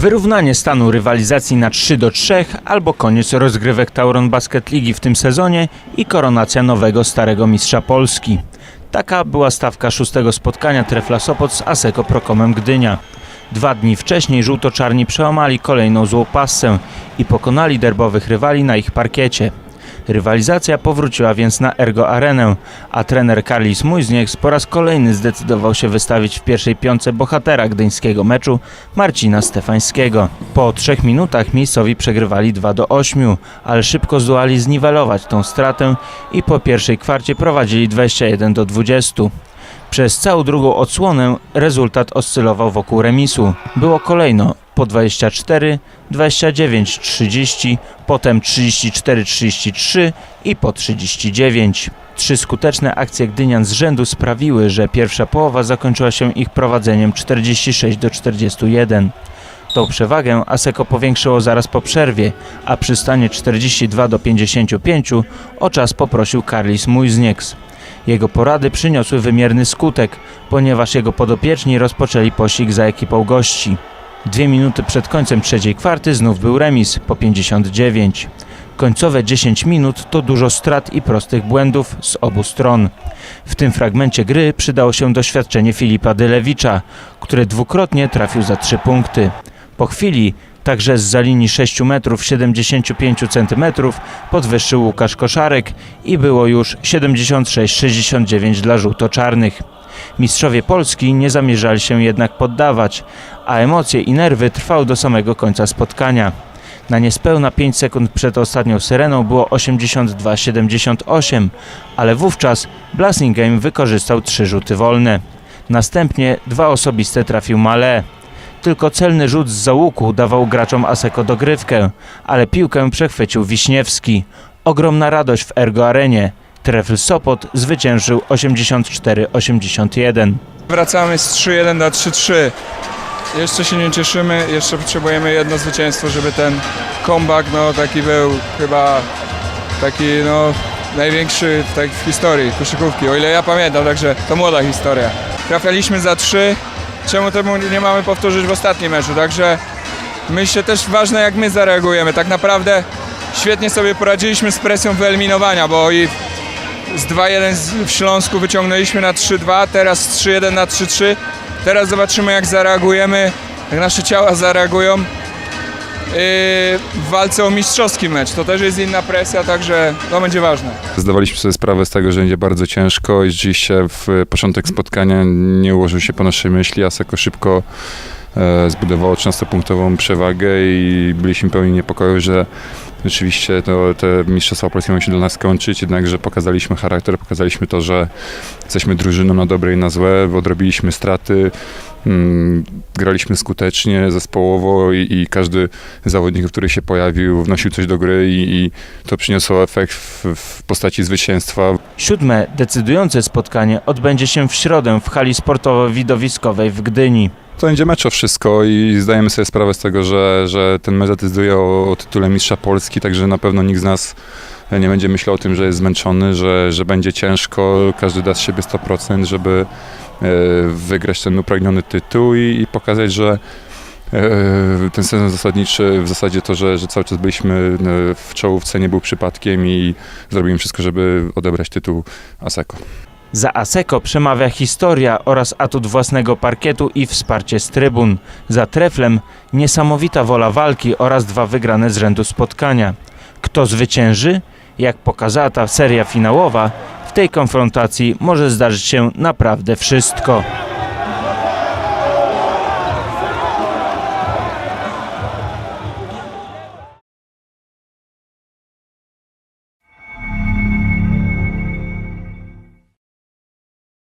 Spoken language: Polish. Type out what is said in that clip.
Wyrównanie stanu rywalizacji na 3 do 3 albo koniec rozgrywek Tauron Basket Ligi w tym sezonie i koronacja nowego starego mistrza Polski. Taka była stawka szóstego spotkania Trefla Sopot z Aseko Prokomem Gdynia. Dwa dni wcześniej żółto-czarni przełamali kolejną złą passę i pokonali derbowych rywali na ich parkiecie. Rywalizacja powróciła więc na Ergo Arenę, a trener Karlis Muźnieks po raz kolejny zdecydował się wystawić w pierwszej piątce bohatera gdyńskiego meczu Marcina Stefańskiego. Po trzech minutach miejscowi przegrywali 2 do 8, ale szybko zdołali zniwelować tą stratę i po pierwszej kwarcie prowadzili 21 do 20. Przez całą drugą odsłonę rezultat oscylował wokół remisu. Było kolejno po 24, 29, 30, potem 34, 33 i po 39. Trzy skuteczne akcje Gdynian z rzędu sprawiły, że pierwsza połowa zakończyła się ich prowadzeniem 46 do 41. Tą przewagę Aseko powiększyło zaraz po przerwie, a przy stanie 42 do 55 o czas poprosił Karlis Muiznieks. Jego porady przyniosły wymierny skutek, ponieważ jego podopieczni rozpoczęli pościg za ekipą gości. Dwie minuty przed końcem trzeciej kwarty znów był remis po 59. Końcowe 10 minut to dużo strat i prostych błędów z obu stron. W tym fragmencie gry przydało się doświadczenie Filipa Dylewicza, który dwukrotnie trafił za 3 punkty. Po chwili Także z za linii 6 metrów 75 centymetrów podwyższył Łukasz Koszarek i było już 76-69 dla żółto-czarnych. Mistrzowie Polski nie zamierzali się jednak poddawać, a emocje i nerwy trwały do samego końca spotkania. Na niespełna 5 sekund przed ostatnią syreną było 82-78, ale wówczas Blasingame wykorzystał trzy rzuty wolne. Następnie dwa osobiste trafił Male. Tylko celny rzut z załuku dawał graczom Aseko dogrywkę, ale piłkę przechwycił Wiśniewski. Ogromna radość w Ergo Arenie. Trefl Sopot zwyciężył 84-81. Wracamy z 3-1 na 3-3. Jeszcze się nie cieszymy, jeszcze potrzebujemy jedno zwycięstwo, żeby ten comeback no, taki był chyba taki no, największy w, tak, w historii koszykówki, o ile ja pamiętam, także to młoda historia. Trafialiśmy za 3, czemu temu nie mamy powtórzyć w ostatnim meczu, także myślę też ważne jak my zareagujemy. Tak naprawdę świetnie sobie poradziliśmy z presją wyeliminowania, bo i z 2-1 z- w Śląsku wyciągnęliśmy na 3-2, teraz z 3-1 na 3-3. Teraz zobaczymy jak zareagujemy, jak nasze ciała zareagują yy, w walce o mistrzowski mecz. To też jest inna presja, także to będzie ważne. Zdawaliśmy sobie sprawę z tego, że będzie bardzo ciężko i rzeczywiście w początek spotkania nie ułożył się po naszej myśli. Aseko szybko e, zbudowało 13-punktową przewagę i byliśmy pełni niepokoju, że rzeczywiście to, te mistrzostwa polskie mają się dla nas skończyć, jednakże pokazaliśmy charakter, pokazaliśmy to, że jesteśmy drużyną na dobre i na złe, odrobiliśmy straty, mm, graliśmy skutecznie, zespołowo i, i każdy zawodnik, który się pojawił, wnosił coś do gry i, i to przyniosło efekt w, w postaci zwycięstwa. Siódme decydujące spotkanie odbędzie się w środę w hali sportowo-widowiskowej w Gdyni. To będzie mecz o wszystko i zdajemy sobie sprawę z tego, że, że ten mecz decyduje o, o tytule mistrza Polski, także na pewno nikt z nas nie będzie myślał o tym, że jest zmęczony, że, że będzie ciężko, każdy da z siebie 100%, żeby e, wygrać ten upragniony tytuł i, i pokazać, że e, ten sezon zasadniczy, w zasadzie to, że, że cały czas byliśmy e, w czołówce, nie był przypadkiem i zrobimy wszystko, żeby odebrać tytuł Aseko. Za Aseko przemawia historia oraz atut własnego parkietu i wsparcie z trybun. Za Treflem niesamowita wola walki oraz dwa wygrane z rzędu spotkania. Kto zwycięży? Jak pokazała ta seria finałowa, w tej konfrontacji może zdarzyć się naprawdę wszystko.